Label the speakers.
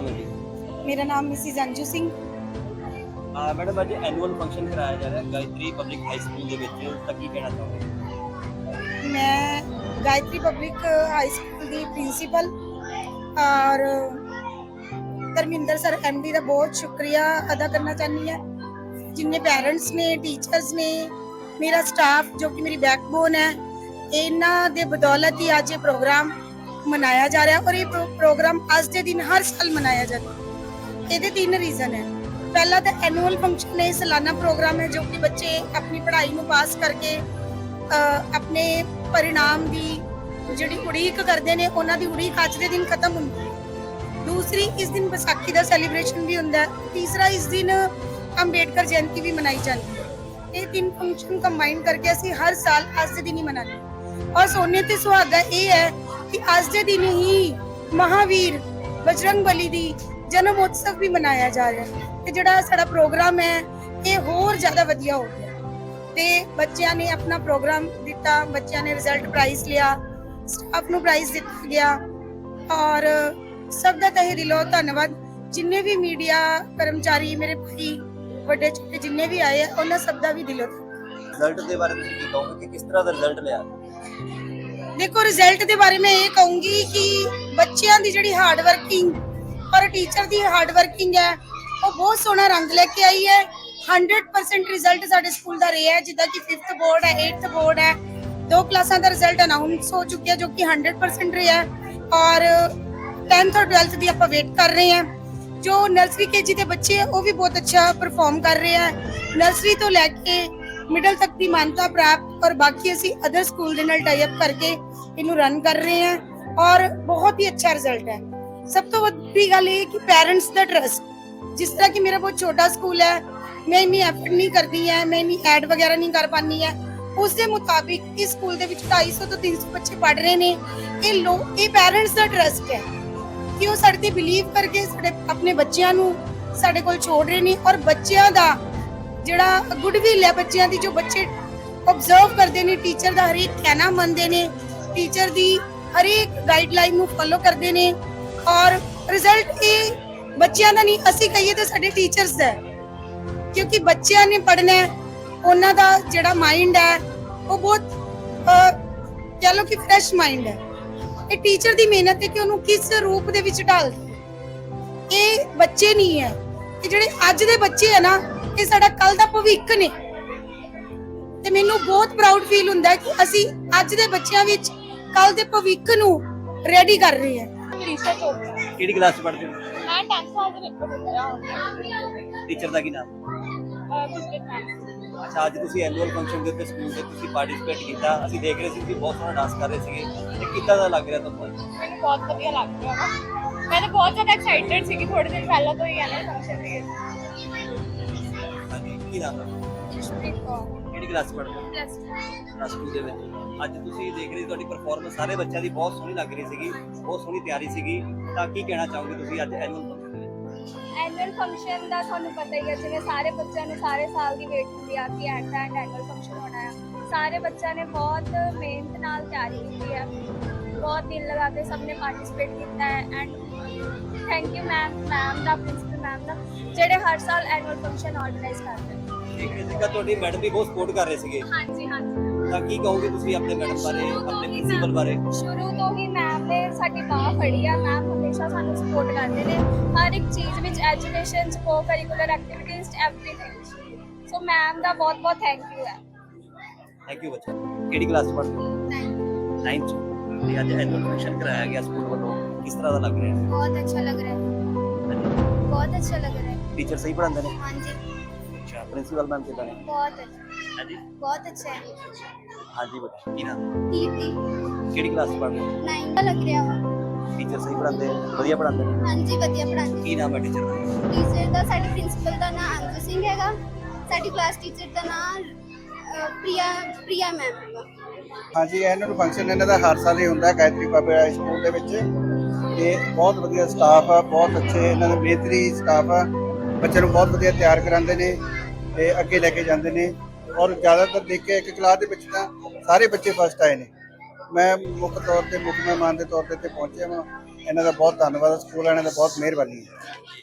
Speaker 1: ਨਾਮ ਹੈ ਜੀ?
Speaker 2: ਮੇਰਾ ਨਾਮ ਮਿਸਿਸ ਅੰਜੂ ਸਿੰਘ।
Speaker 1: ਆ ਮੈਡਮ ਅੱਜ ਐਨੂਅਲ ਫੰਕਸ਼ਨ ਕਰਾਇਆ ਜਾ ਰਿਹਾ ਗਾਇਤਰੀ ਪਬਲਿਕ ਹਾਈ ਸਕੂਲ ਦੇ ਵਿੱਚ ਤਾਂ ਕੀ ਕਹਿਣਾ ਚਾਹੋਗੇ?
Speaker 2: ਮੈਂ ਗਾਇਤਰੀ ਪਬਲਿਕ ਹਾਈ ਸਕੂਲ ਦੀ ਪ੍ਰਿੰਸੀਪਲ ਔਰ ਧਰਮਿੰਦਰ ਸਰ ਐਮਡੀ ਦਾ ਬਹੁਤ ਸ਼ੁਕਰੀਆ ਅਦਾ ਕਰਨਾ ਚਾਹੁੰਦੀ ਹਾਂ। ਜਿੰਨੇ ਪੈਰੈਂਟਸ ਨੇ ਟੀਚਰਸ ਨੇ ਮੇਰਾ ਸਟਾਫ ਜੋ ਕਿ ਮੇਰੀ ਬੈਕਬੋਨ ਹੈ ਇਹਨਾਂ ਦੇ ਬਦੌਲਤ ਹੀ ਅੱਜ ਇਹ ਪ੍ਰੋਗਰਾਮ ਮਨਾਇਆ ਜਾ ਰਿਹਾ ਔਰ ਇਹ ਪ੍ਰੋ- ਪ੍ਰੋਗਰਾਮ ਅੱਜ ਦੇ ਦਿਨ ਹਰ ਸਾਲ ਮਨਾਇਆ ਜਾਂਦਾ ਇਹਦੇ ਤਿੰਨ ਰੀਜ਼ਨ ਹੈ ਪਹਿਲਾ ਤਾਂ ਐਨੂਅਲ ਫੰਕਸ਼ਨ ਹੈ ਸਾਲਾਨਾ ਪ੍ਰੋਗਰਾਮ ਹੈ ਜੋ ਕਿ ਬੱਚੇ ਆਪਣੀ ਪੜ੍ਹਾਈ ਨੂੰ ਪਾਸ ਕਰਕੇ ਅ, ਆਪਣੇ ਪਰਿਣਾਮ ਦੀ ਜਿਹੜੀ ਉਡੀਕ ਕਰਦੇ ਨੇ ਉਹਨਾਂ ਦੀ ਉਡੀਕ ਅੱਜ ਦੇ ਦਿਨ ਖਤਮ ਹੁੰਦੀ ਹੈ ਦੂਸਰੀ ਇਸ ਦਿਨ ਵਿਸਾਖੀ ਦਾ ਸੈਲੀਬ੍ਰੇਸ਼ਨ ਵੀ ਹੁੰਦਾ ਹੈ ਤੀਸਰਾ ਇਸ ਦਿਨ ਅੰਬੇਡਕਰ ਜਯੰਤੀ ਵੀ ਮਨਾਈ ਜਾਂਦੀ ਹੈ ਇਹ ਤਿੰਨ ਫੰਕਸ਼ਨ ਕੰਬਾਈਨ ਕਰਕੇ ਅਸੀਂ ਹਰ ਸਾਲ ਅੱਜ ਦੇ ਦਿਨ ਹੀ ਮਨਾਉਂਦੇ ਹਾਂ ਔਰ ਸੋਨੇ ਤੇ ਸੁਹਾਗਾ ਇਹ ਹੈ ਕਿ ਅੱਜ ਦੇ ਦਿਨ ਹੀ ਮਹਾਵੀਰ ਬਜਰੰਗ ਦੀ ਜਨਮ ਉਤਸਵ ਵੀ ਮਨਾਇਆ ਜਾ ਰਿਹਾ ਹੈ ਤੇ ਜਿਹੜਾ ਸਾਡਾ ਪ੍ਰੋਗਰਾਮ ਹੈ, ਇਹ ਹੋਰ ਜ਼ਿਆਦਾ ਵਧੀਆ ਹੋ ਗਿਆ। ਤੇ ਬੱਚਿਆਂ ਨੇ ਆਪਣਾ ਪ੍ਰੋਗਰਾਮ ਦਿੱਤਾ, ਬੱਚਿਆਂ ਨੇ ਰਿਜ਼ਲਟ ਪ੍ਰਾਈਜ਼ ਲਿਆ ਸਟਾਫ ਨੂੰ ਪ੍ਰਾਈਜ਼ ਦਿੱਤਾ ਗਿਆ ਔਰ ਸਭ ਦਾ ਤਹਿ ਦਿਲੋਂ ਧੰਨਵਾਦ। ਜਿੰਨੇ ਵੀ ਮੀਡੀਆ ਕਰਮਚਾਰੀ ਮੇਰੇ ਭਾਈ, ਵੱਡੇ ਛੋਟੇ ਜਿੰਨੇ ਵੀ ਆਏ ਆ, ਉਹਨਾਂ ਸਭ ਦਾ ਵੀ ਦਿਲੋਂ
Speaker 1: ਰਿਜ਼ਲਟ ਦੇ ਬਾਰੇ ਤੁਸੀਂ ਕੀ ਕਹੋਗੇ ਕਿ ਕਿਸ ਤਰ੍ਹਾਂ ਦਾ ਰਿਜ਼ਲਟ ਲਿਆ?
Speaker 2: ਦੇਖੋ ਰਿਜ਼ਲਟ ਦੇ ਬਾਰੇ ਮੈਂ ਇਹ ਕਹੂੰਗੀ ਕਿ ਬੱਚਿਆਂ ਦੀ ਜਿਹੜੀ ਹਾਰਡ ਵਰਕਿੰਗ ਪਰ ਟੀਚਰ ਦੀ ਹਾਰਡ ਵਰਕਿੰਗ ਹੈ, ਉਹ ਬਹੁਤ ਸੋਹਣਾ ਰੰਗ ਲੈ ਕੇ ਆਈ ਹੈ। 100% ਰਿਜ਼ਲਟ ਸਾਡੇ ਸਕੂਲ ਦਾ ਰਿਹਾ ਹੈ, ਜਿੱਦਾਂ ਕਿ 5th ਬੋਰਡ ਹੈ 8th ਬੋਰਡ ਹੈ। ਦੋ ਕਲਾਸਾਂ ਦਾ ਰਿਜ਼ਲਟ ਅਨਾਉਂਸ ਹੋ ਚੁੱਕਿਆ, ਜੋ ਕਿ 100% ਰਿਹਾ ਹੈ। ਔਰ 10th ਔਰ 12th ਦੀ ਆਪਾਂ ਵੇਟ ਕਰ ਰਹੇ ਹਾਂ। ਜੋ ਨਰਸਰੀ ਕੇਜੀ ਦੇ ਬੱਚੇ ਉਹ ਵੀ ਬਹੁਤ ਅੱਛਾ ਪਰਫਾਰਮ ਕਰ ਰਹੇ ਹੈ। ਨਰਸਰੀ ਤੋਂ ਲੈ ਕੇ ਮਿਡਲ ਤੱਕ ਦੀ ਮਾਨਤਾ ਪ੍ਰਾਪਤ ਔਰ ਬਾਕੀ ਅਸੀਂ ਅਦਰ ਸਕੂਲ ਦੇ ਨਾਲ ਟਾਈ ਅਪ ਕਰਕੇ ਇਹਨੂੰ ਰਨ ਕਰ ਰਹੇ ਹਾਂ ਔਰ ਬਹੁਤ ਹੀ ਅੱਛਾ ਰਿਜ਼ਲਟ ਹੈ। ਸਭ ਤੋਂ ਵੱਡੀ ਗੱਲ ਇਹ ਕਿ ਪੈਰੈਂਟਸ ਦਾ ਟਰਸਟ ਜਿਸ ਤਰ੍ਹਾਂ ਕਿ ਮੇਰਾ ਬਹੁਤ ਛੋਟਾ ਸਕੂਲ ਹੈ, ਮੈਂ ਇੰਨੀ ਐਫਰਟ ਨਹੀਂ ਕਰਦੀ ਹੈ, ਮੈਂ ਇੰਨੀ ਐਡ ਵਗੈਰਾ ਨਹੀਂ ਕਰ ਪਾਉਂਦੀ ਹੈ, ਉਸ ਦੇ ਮੁਤਾਬਿਕ ਇਸ ਸਕੂਲ ਦੇ ਵਿੱਚ 250 ਤੋਂ 300 ਬੱਚੇ ਪੜ ਰਹੇ ਨੇ। ਇਹ ਲੋ, ਇਹ ਪੈਰੈਂਟਸ ਦਾ ਟਰਸਟ ਹੈ ਕਿ ਉਹ ਸਾਡੇ ਤੇ ਬਿਲੀਵ ਕਰਕੇ ਸਾਡੇ, ਆਪਣੇ ਬੱਚਿਆਂ ਨੂੰ ਸਾਡੇ ਕੋਲ ਛੋੜ ਰਹੇ ਨੇ ਔਰ ਬੱਚਿਆਂ ਦਾ ਜਿਹੜਾ ਗੁੱਡਵਿਲ ਹੈ ਬੱਚਿਆਂ ਦੀ ਜੋ ਬੱਚੇ ਆਬਜ਼ਰਵ ਕਰਦੇ ਨੇ ਟੀਚਰ ਦਾ ਹਰੇਕ ਕਹਿਣਾ ਮੰਨਦੇ ਨੇ ਟੀਚਰ ਦੀ ਹਰੇਕ ਗਾਈਡਲਾਈਨ ਨੂੰ ਫੋਲੋ ਕਰਦੇ ਨੇ ਔਰ ਰਿਜ਼ਲਟ ਇਹ ਬੱਚਿਆਂ ਦਾ ਨਹੀਂ ਅਸੀਂ ਕਹੀਏ ਤਾਂ ਸਾਡੇ ਟੀਚਰਸ ਦਾ ਕਿਉਂਕਿ ਬੱਚਿਆਂ ਨੇ ਪੜਨਾ ਹੈ ਉਹਨਾਂ ਦਾ ਜਿਹੜਾ ਮਾਈਂਡ ਹੈ ਉਹ ਬਹੁਤ ਅਹ, ਕਹਿ ਲਓ ਕਿ ਫਰੈਸ਼ ਮਾਈਂਡ ਹੈ। ਇਹ ਟੀਚਰ ਦੀ ਮਿਹਨਤ ਹੈ ਕਿ ਉਹਨੂੰ ਕਿਸ ਰੂਪ ਦੇ ਵਿੱਚ ਢਾਲਦੀ। ਇਹ ਬੱਚੇ ਨਹੀਂ ਹੈ। ਇਹ ਜਿਹੜੇ ਅੱਜ ਦੇ ਬੱਚੇ ਹੈ ਨਾ ਇਹ ਸਾਡਾ ਕੱਲ ਦਾ ਭਵਿੱਖ ਨੇ। ਤੇ ਮੈਨੂੰ ਬਹੁਤ ਪ੍ਰਾਊਡ ਫੀਲ ਹੁੰਦਾ ਕਿ ਅਸੀਂ ਅੱਜ ਦੇ ਬੱਚਿਆਂ ਵਿੱਚ ਕੱਲ ਦੇ ਭਵਿੱਖ ਨੂੰ ਰੈਡੀ ਕਰ ਰਹੇ ਹਾਂ।
Speaker 1: ਕਿਹੜੀ ਕਲਾਸ ਚ ਪੜ੍ਹਦੇ ਹੋ?
Speaker 3: ਮੈਂ 10 ਸਾਲ ਦੇ ਹਾਂ।
Speaker 1: ਟੀਚਰ ਦਾ ਕੀ ਨਾਮ? ਅੱਛਾ ਅੱਜ ਤੁਸੀਂ ਐਨੂਅਲ ਫੰਕਸ਼ਨ ਦੇ ਉੱਤੇ ਸਕੂਲ ਦੇ ਤੁਸੀਂ ਪਾਰਟਿਸਿਪੇਟ ਕੀਤਾ। ਅਸੀਂ ਦੇਖ ਰਹੇ ਸੀ ਕਿ ਬਹੁਤ ਸੋਹਣਾ ਡਾਂਸ ਕਰ ਰਹੇ ਸੀਗੇ। ਤੇ ਕਿੱਦਾਂ ਦਾ ਲੱਗ ਰਿਹਾ ਤੁਹਾਨੂੰ?
Speaker 3: ਮੈਨੂੰ ਬਹੁਤ ਵਧੀਆ ਲੱਗ ਰਿਹਾ ਮੈਂ ਤਾਂ ਬਹੁਤ ਜ਼ਿਆਦਾ ਐਕਸਾਈਟਡ ਸੀਗੀ ਥੋੜੇ ਦਿਨ ਪਹਿਲਾਂ ਤੋਂ ਹੀ ਐਨੂਅਲ ਫੰਕਸ਼ਨ ਦੇ
Speaker 1: ਹਾਂਜੀ ਕੀ ਨਾਮ ਹੈ ਕਿਹੜੀ ਕਲਾਸ ਪੜ੍ਹਦੇ ਹੋ?
Speaker 3: ਪਲੱਸ
Speaker 1: ਪਲੱਸ 2 ਦੇ ਵਿੱਚ। ਅੱਜ ਤੁਸੀਂ ਦੇਖ ਰਹੇ ਸੀ ਤੁਹਾਡੀ ਪਰਫਾਰਮੈਂਸ ਸਾਰੇ ਬੱਚਿਆਂ ਦੀ ਬਹੁਤ ਸੋਹਣੀ ਲੱਗ ਰਹੀ ਸੀਗੀ, ਬਹੁਤ ਸੋਹਣੀ ਤਿਆਰੀ ਸੀਗੀ। ਤਾਂ ਕੀ ਕਹਿਣਾ ਚਾਹੋਗੇ ਤੁਸੀਂ ਅੱਜ ਐਨੂਅਲ ਫੰਕਸ਼ਨ ਦੇ ਵਿੱਚ?
Speaker 3: ਐਨੂਅਲ ਫੰਕਸ਼ਨ ਦਾ ਤੁਹਾਨੂੰ ਪਤਾ ਹੀ ਹੈ, ਜਿਵੇਂ ਸਾਰੇ ਬੱਚਿਆਂ ਨੂੰ ਸਾਰੇ ਸਾਲ ਦੀ ਵੇਟ ਹੁੰਦੀ ਆ ਕਿ ਐਟ ਐਂਡ ਐਨੂਅਲ ਫੰਕਸ਼ਨ ਹੋਣਾ ਹੈ। ਸਾਰੇ ਬੱਚਿਆਂ ਨੇ ਬਹੁਤ ਮਿਹਨਤ ਨਾਲ ਤਿਆਰੀ ਕੀਤੀ ਹੈ। ਬਹੁਤ ਦਿਲ ਲਗਾ ਕੇ ਸਭ ਨੇ ਪਾਰਟਿਸਿਪੇਟ ਕੀਤਾ ਹੈ and thank you ma'am ma'am the principal ma'am ਦਾ, ਜਿਹੜੇ ਹਰ ਸਾਲ ਐਨੂਅਲ ਫੰਕਸ਼ਨ ਆਰਗੇਨਾਈਜ਼ ਕਰਦੇ ਨੇ।
Speaker 1: ਰਹੇ ਸੀਗਾ ਤੁਹਾਡੀ ਮੈਡਮ ਵੀ ਬਹੁਤ ਸਪੋਰਟ ਕਰ ਰਹੇ ਸੀਗੇ।
Speaker 3: ਹਾਂਜੀ ਹਾਂਜੀ।
Speaker 1: ਤਾਂ ਕੀ ਕਹੋਗੇ ਤੁਸੀਂ ਆਪਣੇ ਮੈਡਮ ਬਾਰੇ ਆਪਣੇ ਪ੍ਰਿੰਸੀਪਲ ਬਾਰੇ?
Speaker 3: ਸ਼ੁਰੂ ਤੋਂ ਹੀ ਮੈਮ ਨੇ ਸਾਡੀ ਬਾਹ ਫੜੀ ਆ। ਮੈਮ ਹਮੇਸ਼ਾ ਸਾਨੂੰ ਸਪੋਰਟ ਕਰਦੇ ਨੇ। ਹਰ ਇੱਕ ਚੀਜ਼ ਵਿੱਚ ਐਜੂਕੇਸ਼ਨ ਚ co curricular activities everything so ma'am ਦਾ ਬਹੁਤ ਬਹੁਤ ਥੈਂਕ ਯੂ ਹੈ।
Speaker 1: ਥੈਂਕ ਯੂ ਬੱਚਾ। ਕਿਹੜੀ ਕਲਾਸ ਚ ਪੜ੍ਹਦੇ ਹੋ? 9th ਤੇ ਅੱਜ ਐਨੂਅਲ ਫੰਕਸ਼ਨ ਕਰਾਇਆ ਗਿਆ ਸਕੂਲ ਵੱਲੋਂ। ਕਿਸ ਤਰ੍ਹਾਂ ਦਾ ਲੱਗ ਰਿਹਾ? ਹੈ
Speaker 3: ਬਹੁਤ ਅੱਛਾ ਲੱਗ ਰਿਹਾ। ਹੈ ਬਹੁਤ ਅੱਛਾ ਲੱਗ ਰਿਹਾ। ਹੈ
Speaker 1: ਟੀਚਰ ਸਹੀ ਪੜ੍ਹਾਉਂਦੇ ਨੇ?
Speaker 3: ਹਾਂਜੀ।
Speaker 1: ਪ੍ਰਿੰਸੀਪਲ ਮੈਮ ਕਿਦਾਂ ਨੇ?
Speaker 3: ਬਹੁਤ ਅੱਛਾ।
Speaker 1: ਹਾਂਜੀ।
Speaker 3: ਬਹੁਤ ਅੱਛਾ ਹੈ।
Speaker 1: ਹਾਂਜੀ ਬੱਚਾ ਕੀ ਨਾਮ?
Speaker 3: ਕੀਰਤੀ।
Speaker 1: ਕਿਹੜੀ ਕਲਾਸ ਪੜ੍ਹਦੇ ਹੋ?
Speaker 3: 9 ਦਾ ਲੱਗ ਰਿਹਾ ਵਾ।
Speaker 1: ਟੀਚਰ ਸਹੀ ਪੜ੍ਹਾਉਂਦੇ ਵਧੀਆ ਪੜ੍ਹਾਉਂਦੇ ਨੇ?
Speaker 3: ਹਾਂਜੀ ਵਧੀਆ ਪੜ੍ਹਾਉਂਦੇ
Speaker 1: ਕੀ ਨਾਮ ਹੈ ਟੀਚਰ ਦਾ?
Speaker 3: ਟੀਚਰ ਦਾ ਸਾਡੇ ਪ੍ਰਿੰਸੀਪਲ ਦਾ ਨਾਮ ਅੰਜੂ ਸਿੰਘ ਹੈਗਾ। ਸਾਡੀ ਕਲਾਸ ਟੀਚਰ ਦਾ ਨਾਮ ਪ੍ਰਿਆ ਪ੍ਰਿਆ ਮੈਮ ਹੈਗਾ।
Speaker 4: ਹਾਂਜੀ ਐਨੂਅਲ ਫੰਕਸ਼ਨ ਇਹਨਾਂ ਦਾ ਹਰ ਸਾਲ ਹੀ ਹੁੰਦਾ ਹੈ ਗਾਇਤਰੀ ਬਾਬੇ ਹਾਈ ਸਕੂਲ ਦੇ ਵਿੱਚ। ਤੇ ਬਹੁਤ ਵਧੀਆ ਸਟਾਫ ਆ ਬਹੁਤ ਅੱਛੇ ਇਹਨਾਂ ਦਾ ਮਿਹਤਰੀ ਸਟਾਫ ਆ। ਬੱਚਿਆਂ ਨੂੰ ਬਹੁਤ ਵਧੀਆ ਤਿਆਰ ਕਰਾਉਂਦੇ ਨੇ। ਤੇ ਅੱਗੇ ਲੈ ਕੇ ਜਾਂਦੇ ਨੇ ਔਰ ਜ਼ਿਆਦਾਤਰ ਦੇਖਿਆ ਇੱਕ ਕਲਾਸ ਦੇ ਵਿੱਚ ਤਾਂ ਸਾਰੇ ਬੱਚੇ ਫਸਟ ਆਏ ਨੇ। ਮੈਂ ਮੁੱਖ ਤੌਰ ਤੇ ਮੁੱਖ ਮਹਿਮਾਨ ਦੇ ਤੌਰ ਤੇ ਇੱਥੇ ਪਹੁੰਚਿਆ ਹਾਂ ਇਹਨਾਂ ਦਾ ਬਹੁਤ ਧੰਨਵਾਦ। ਸਕੂਲ ਵਾਲਿਆਂ ਦਾ ਬਹੁਤ ਮਿਹਰਬਾਨੀ। ਹੈ